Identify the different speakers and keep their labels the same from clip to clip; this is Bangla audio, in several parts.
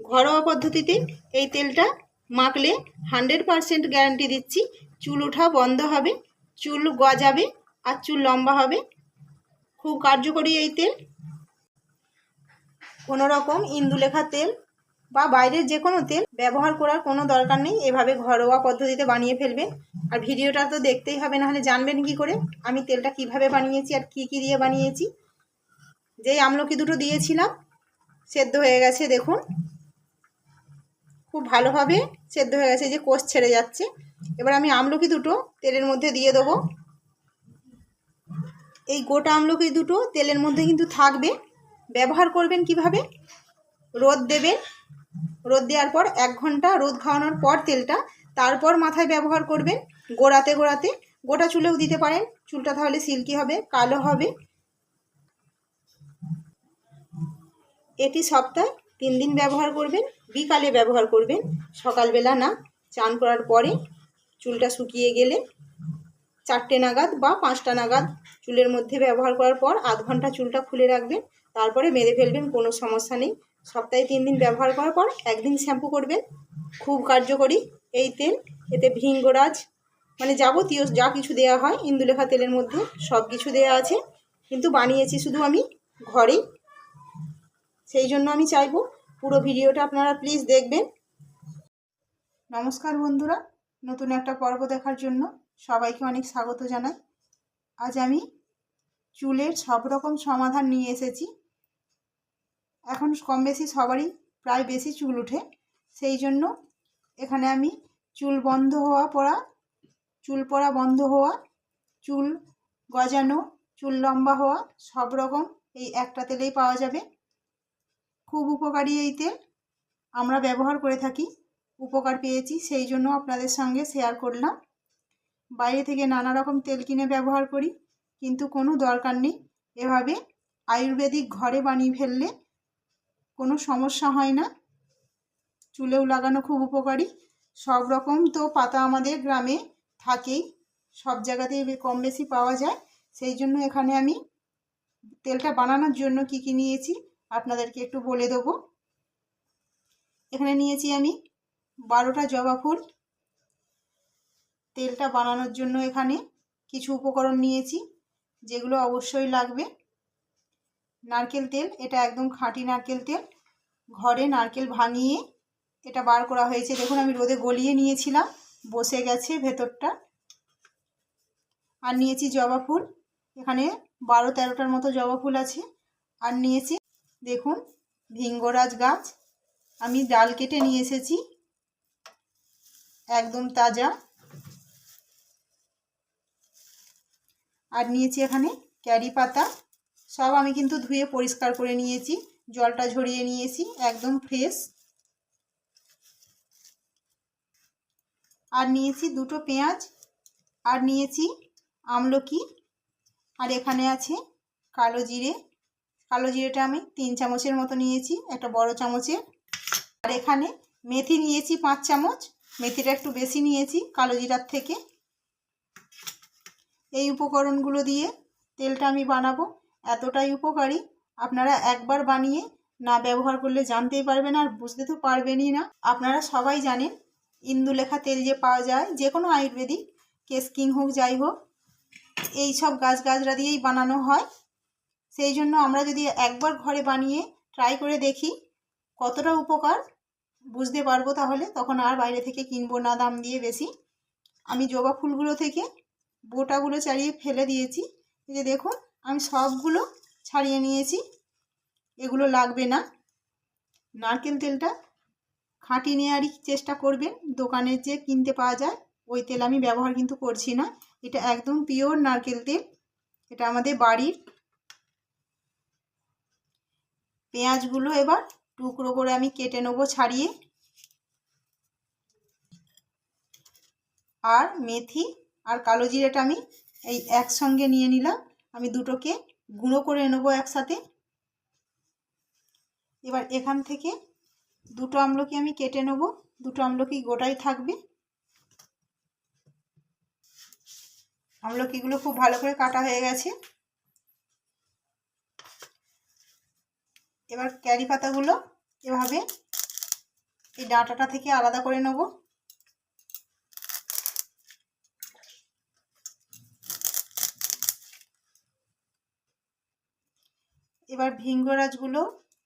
Speaker 1: ঘরোয়া পদ্ধতিতে এই তেলটা মাখলে হান্ড্রেড পারসেন্ট গ্যারান্টি দিচ্ছি। চুল ওঠা বন্ধ হবে, চুল গজাবে আর চুল লম্বা হবে। খুব কার্যকরী এই তেল। কোনো রকম ইন্দুলেখা তেল বা বাইরের যে কোনো তেল ব্যবহার করার কোনো দরকার নেই। এভাবে ঘরোয়া পদ্ধতিতে বানিয়ে ফেলবেন। আর ভিডিওটা তো দেখতেই হবে, নাহলে জানবেন কি করে আমি তেলটা কীভাবে বানিয়েছি আর কি কি দিয়ে বানিয়েছি। যেই আমলকি দুটো দিয়েছিলাম, সেদ্ধ হয়ে গেছে, দেখুন। খুব ভালোভাবে সেদ্ধ হয়ে গেছে যে কোষ ছেড়ে যাচ্ছে। এবার আমি আমলকি দুটো তেলের মধ্যে দিয়ে দেবো। এই গোটা আমলকি দুটো তেলের মধ্যে কিন্তু থাকবে। ব্যবহার করবেন কীভাবে? রোদ দেবেন। রোদ দেওয়ার পর এক ঘণ্টা রোদ খাওয়ানোর পর তেলটা তারপর মাথায় ব্যবহার করবেন। গোড়াতে গোড়াতে। গোটা চুলেও দিতে পারেন। চুলটা তাহলে সিল্কি হবে, কালো হবে। এটি সপ্তাহে তিন দিন ব্যবহার করবেন। বিকালে ব্যবহার করবেন। সকালবেলা না, চান করার পরে চুলটা শুকিয়ে গেলে চারটে নাগাদ বা পাঁচটা নাগাদ চুলের মধ্যে ব্যবহার করার পর আধ ঘণ্টা চুলটা খুলে রাখবেন। তারপরে মেরে ফেলবেন, কোনো সমস্যা নেই। সপ্তাহে তিন দিন ব্যবহার করার পর একদিন শ্যাম্পু করবেন। খুব কার্যকরী এই তেল। এতে ভিঙ্গরাজ মানে যাবতীয় যা কিছু দেওয়া হয়, ইন্দুলেখা তেলের মধ্যে সব কিছু দেওয়া আছে। কিন্তু বানিয়েছি শুধু আমি ঘরেই। সেই জন্য আমি চাইব পুরো ভিডিওটা আপনারা প্লিজ দেখবেন। নমস্কার বন্ধুরা, নতুন একটা পর্ব দেখার জন্য সবাইকে অনেক স্বাগত জানাই। আজ আমি চুলের সব রকম সমাধান নিয়ে এসেছি। এখন কম বেশি সবারই প্রায় বেশি চুল ওঠে সেই জন্য এখানে আমি চুল বন্ধ হওয়া পড়া, চুল পড়া বন্ধ হওয়া, চুল গজানো, চুল লম্বা হওয়া সব রকম এই একটা তেলেই পাওয়া যাবে। খুব উপকারী এই তেল। আমরা ব্যবহার করে থাকি, উপকার পেয়েছি, সেই জন্য আপনাদের সঙ্গে শেয়ার করলাম। বাইরে থেকে নানা রকম তেল কিনে ব্যবহার করি, কিন্তু কোনো দরকার নেই। এভাবে আয়ুর্বেদিক ঘরে বানিয়ে ফেললে কোনো সমস্যা হয় না। চুলেও লাগানো খুব উপকারী। সব রকম তো পাতা আমাদের গ্রামে থাকেই, সব জায়গাতেই কম বেশি পাওয়া যায়। সেই জন্য এখানে আমি তেলটা বানানোর জন্য কি কী নিয়েছি আপনাদেরকে একটু বলে দেবো। এখানে নিয়েছি আমি বারোটা জবা ফুল। তেলটা বানানোর জন্য এখানে কিছু উপকরণ নিয়েছি, যেগুলো অবশ্যই লাগবে। নারকেল তেল, এটা একদম খাঁটি নারকেল তেল। ঘরে নারকেল ভাঙিয়ে এটা বার করা হয়েছে। দেখুন, আমি রোদে গলিয়ে নিয়েছিলাম, বসে গেছে ভেতরটা। আর নিয়েছি জবা ফুল। এখানে বারো তেরোটার মতো জবা ফুল আছে। আর নিয়েছি দেখুন, ভিঙ্গরাজ গাছ। আমি ডাল কেটে নিয়ে এসেছি। একদম তাজা। আর নিয়েছি এখানে ক্যারি পাতা। সব আমি কিন্তু ধুয়ে পরিষ্কার করে নিয়েছি। জলটা ঝরিয়ে নিয়েছি, একদম ফ্রেশ। আর নিয়েছি দুটো পেঁয়াজ। আর নিয়েছি আমলকি। আর এখানে আছে কালো জিরে। কালো জিরেটা আমি তিন চামচের মতো নিয়েছি, একটা বড় চামচের। আর এখানে মেথি নিয়েছি পাঁচ চামচ, মেথিটা একটু বেশি নিয়েছি কালো জিরার থেকে। এই উপকরণগুলো দিয়ে তেলটা আমি বানাবো, এতটাই উপকারী। আপনারা একবার বানিয়ে না ব্যবহার করলে জানতেই পারবেন আর বুঝতে তো পারবেনই না। আপনারা সবাই জানেন ইন্দুলেখা তেল যে পাওয়া যায়, যে কোনো আয়ুর্বেদিক কেসকিং হোক, যাই হোক, এই সব গাছ গাছরা দিয়েই বানানো হয়। সেই জন্য আমরা যদি একবার ঘরে বানিয়ে ট্রাই করে দেখি কতটা উপকার, বুঝতে পারব তাহলে। তখন আর বাইরে থেকে কিনবো না, দাম দিয়ে বেশি। আমি জবা ফুলগুলো থেকে বোটাগুলো ছাড়িয়ে ফেলে দিয়েছি। এই যে দেখুন, আমি সবগুলো ছাড়িয়ে নিয়েছি। এগুলো লাগবে না। নারকেল তেলটা খাঁটি নেওয়ারই চেষ্টা করবেন। দোকানে যে কিনতে পাওয়া যায়, ওই তেল আমি ব্যবহার কিন্তু করছি না। এটা একদম পিওর নারকেল তেল। এটা আমাদের বাড়ির পেঁয়াজগুলো এবার টুকরো করে আমি কেটে নেব ছাড়িয়ে। আর মেথি আর কালো জিরেটা আমি এই একসঙ্গে নিয়ে নিলাম। আমি দুটোকে গুঁড়ো করে নেব একসাথে। এবার এখান থেকে দুটো আমলকি আমি কেটে নেব। দুটো আমলকি গোটাই থাকবে। আমলকিগুলো খুব ভালো করে কাটা হয়ে গেছে। এবার ক্যারি পাতাগুলো এভাবে এই ডাঁটাটা থেকে আলাদা করে নেব। এবার ভিঙ্গরাজগুলো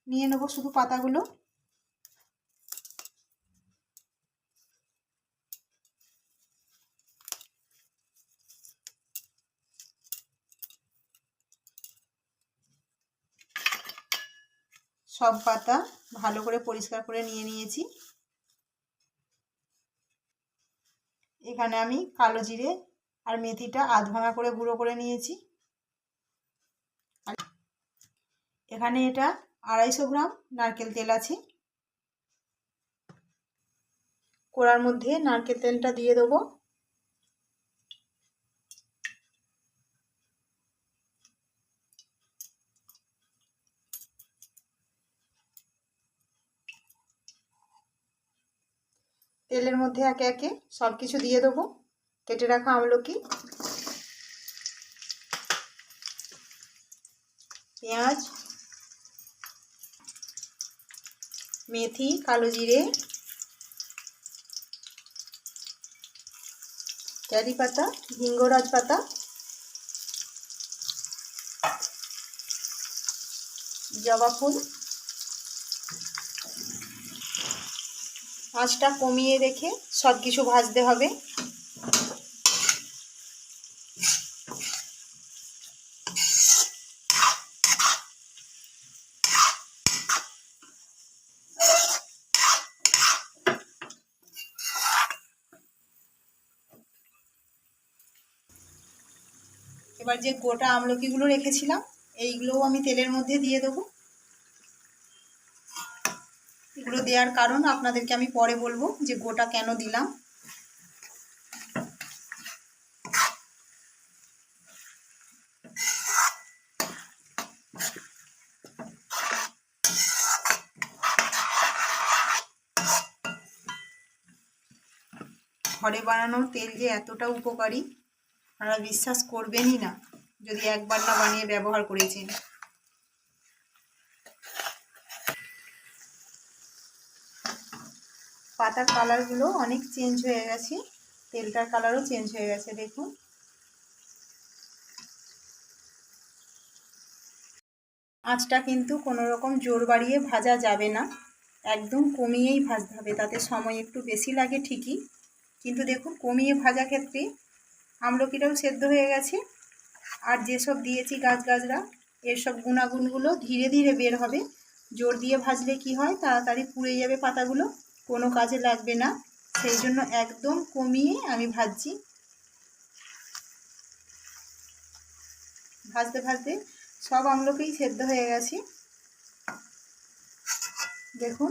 Speaker 1: নিয়ে নেব শুধু পাতাগুলো। সব পাতা ভালো করে পরিষ্কার করে নিয়ে নিয়েছি। এখানে আমি কালো জিরে আর মেথিটা আধ ভাঙা করে গুঁড়ো করে নিয়েছি। এখানে এটা আড়াইশো গ্রাম নারকেল তেল আছে। কোড়ার মধ্যে নারকেল তেলটা দিয়ে দেবো। তেলের মধ্যে একে একে সব কিছু দিয়ে দেবো। কেটে রাখা আমলকি। পেঁয়াজ, মেথি, কালো জিরে ক্যারি পাতা ভিঙ্গরাজ পাতা জবা ফুল। আঁচটা কমিয়ে রেখে সব কিছু ভাজতে হবে। এবার যে গোটা আমলকিগুলো রেখেছিলাম, এইগুলোও আমি তেলের মধ্যে দিয়ে দেবো এগুলো দেওয়ার কারণ আপনাদেরকে আমি পরে বলব যে গোটা কেন দিলাম। ঘরে বানানো তেল যে এতটা উপকারী, আপনারা বিশ্বাস করবেনই না যদি একবার না বানিয়ে ব্যবহার করেছেন। পাতার কালারগুলো অনেক চেঞ্জ হয়ে গেছে। তেলটার কালারও চেঞ্জ হয়ে গেছে, দেখুন। আঁচটা কিন্তু কোনো রকম জোর বাড়িয়ে ভাজা যাবে না। একদম কমিয়েই ভাজতে হবে, তাতে সময় একটু বেশি লাগে ঠিকই। কিন্তু দেখুন, কমিয়ে ভাজা ক্ষেত্রে আমলকিটাও সেদ্ধ হয়ে গেছে। আর যেসব দিয়েছি গাছ গাছরা এর সব গুণাগুণগুলো ধীরে ধীরে বের হবে। জোর দিয়ে ভাজলে কি হয়, তাড়াতাড়ি পুড়ে যাবে পাতাগুলো। কোনো কাজে লাগবে না। সেই জন্য একদম কমিয়ে আমি ভাজছি। ভাজতে ভাজতে সব আমলকেই সেদ্ধ হয়ে গেছে। দেখুন।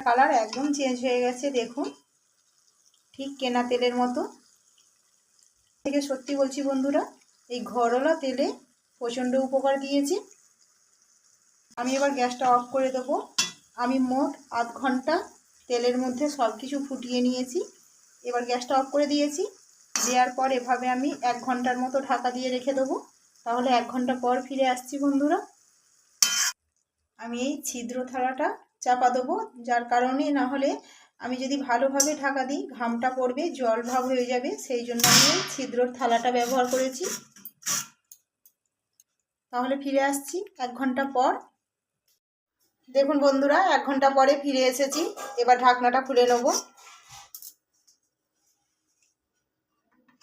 Speaker 1: কালার একদম চেঞ্জ হয়ে গেছে, দেখুন। ঠিক কেনা তেলের মতো। থেকে সত্যি বলছি বন্ধুরা, এই ঘরোয়া তেলে প্রচণ্ড উপকার দিয়েছে। আমি এবার গ্যাসটা অফ করে দেবো। আমি মোট আধ ঘণ্টা তেলের মধ্যে সব কিছু ফুটিয়ে নিয়েছি। এবার গ্যাসটা অফ করে দিয়েছি। দেওয়ার পর এভাবে আমি এক ঘণ্টার মতো ঢাকা দিয়ে রেখে দেবো। তাহলে এক ঘণ্টা পর ফিরে আসছি বন্ধুরা। আমি এই ছিদ্র থালাটা চাপা দেবো। যার কারণে না হলে আমি যদি ভালোভাবে ঢাকা দিই, ঘামটা পড়বে, জল ভাব হয়ে যাবে। সেই জন্য আমি ছিদ্রর থালাটা ব্যবহার করেছি। তাহলে ফিরে আসছি এক ঘণ্টা পর। দেখুন বন্ধুরা, এক ঘণ্টা পরে ফিরে এসেছি। এবার ঢাকনাটা খুলে নেব।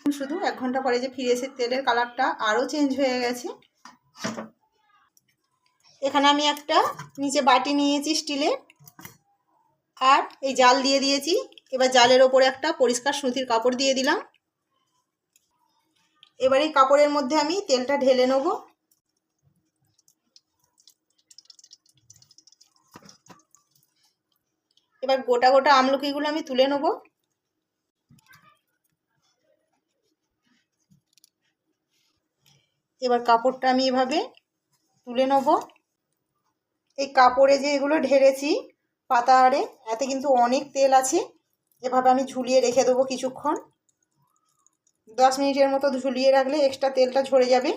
Speaker 1: শুধু এক ঘণ্টা পরে যে ফিরে এসে তেলের কালারটা আরও চেঞ্জ হয়ে গেছে। এখানে আমি একটা নিচে বাটি নিয়েছি স্টিলের আর এই জাল দিয়ে দিয়েছি। এবার জালের ওপরে একটা পরিষ্কার সুতির কাপড় দিয়ে দিলাম। এবার এই কাপড়ের মধ্যে আমি তেলটা ঢেলে নেব। এবার গোটা গোটা আমলকিগুলো আমি তুলে নেব। এবার কাপড়টা আমি এভাবে তুলে নেব। এই কাপড়ে যে এগুলো ঢেলেছি পাতা আড়ে, এতে কিন্তু অনেক তেল আছে। এভাবে আমি ঝুলিয়ে রেখে দেবো কিছুক্ষণ। দশ মিনিটের মতো ঝুলিয়ে রাখলে এক্সট্রা তেলটা ঝরে যাবে।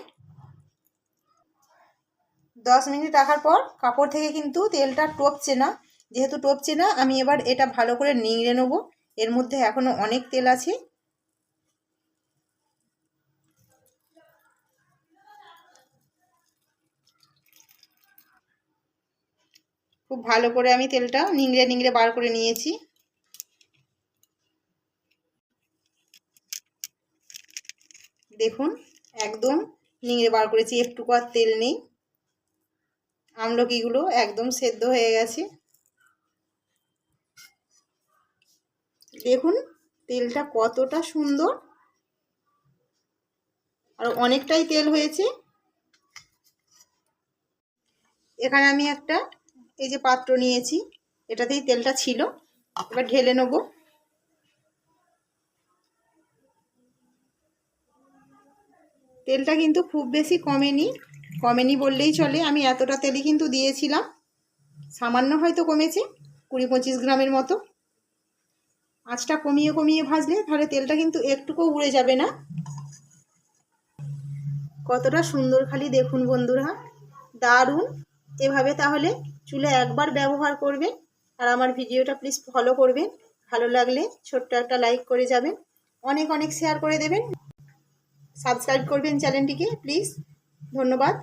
Speaker 1: দশ মিনিট রাখার পর কাপড় থেকে কিন্তু তেলটা টপছে না। যেহেতু টপছে না, আমি এবার এটা ভালো করে নিংড়ে নেব। এর মধ্যে এখনও অনেক তেল আছে। খুব ভালো করে আমি তেলটা নিংড়ে নিংড়ে বার করে নিয়েছি। দেখুন, একদম নিংড়ে বার করেছি, একটুকু আর তেল নেই। আমলকিগুলো একদম সেদ্ধ হয়ে গেছে। দেখুন, তেলটা কতটা সুন্দর। আর অনেকটাই তেল হয়েছে। এখানে আমি একটা এই যে পাত্র নিয়েছি, এটাতেই তেলটা ছিল। এবার ঢেলে নেব। তেলটা কিন্তু খুব বেশি কমেনি। কমেনি বললেই চলে। আমি এতটা তেলই কিন্তু দিয়েছিলাম। সামান্য হয়তো কমেছে, কুড়ি পঁচিশ গ্রামের মতো। আঁচটা কমিয়ে কমিয়ে ভাজলে তাহলে তেলটা কিন্তু একটুকু উড়ে যাবে না। কতটা সুন্দর খালি দেখুন বন্ধুরা, দারুণ। এভাবে তাহলে চুলে একবার ব্যবহার করবেন আর আমার ভিডিওটা প্লিজ ফলো করবেন। ভালো লাগলে ছোট্ট একটা লাইক করে যাবেন, অনেক অনেক শেয়ার করে দেবেন। সাবস্ক্রাইব করবেন চ্যানেলটিকে প্লিজ ধন্যবাদ।